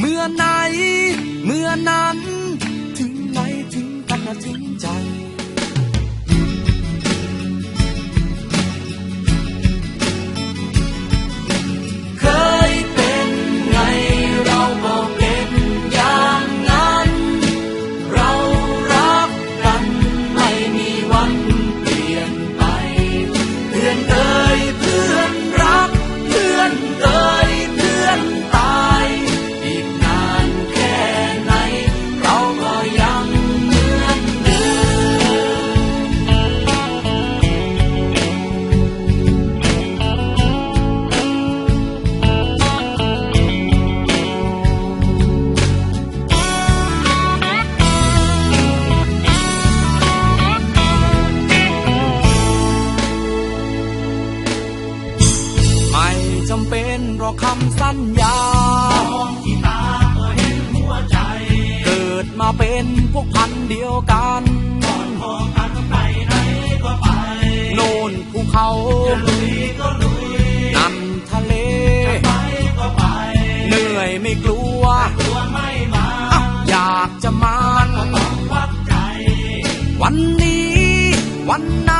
เมื่อไหน เมื่อนั้น จำเป็นรอคำสัญญามองที่ตาก็เห็นหัวใจ เกิดมาเป็นพวกพันเดียวกันก่อนพอกันไปไหนก็ไป โน่นภูเขาจะลุยก็ลุยนั่นทะเลไปก็ไป เหนื่อยไม่กลัวตัวไม่มา อยากจะมาก็ต้องวัดใจ วันนี้วันนั้น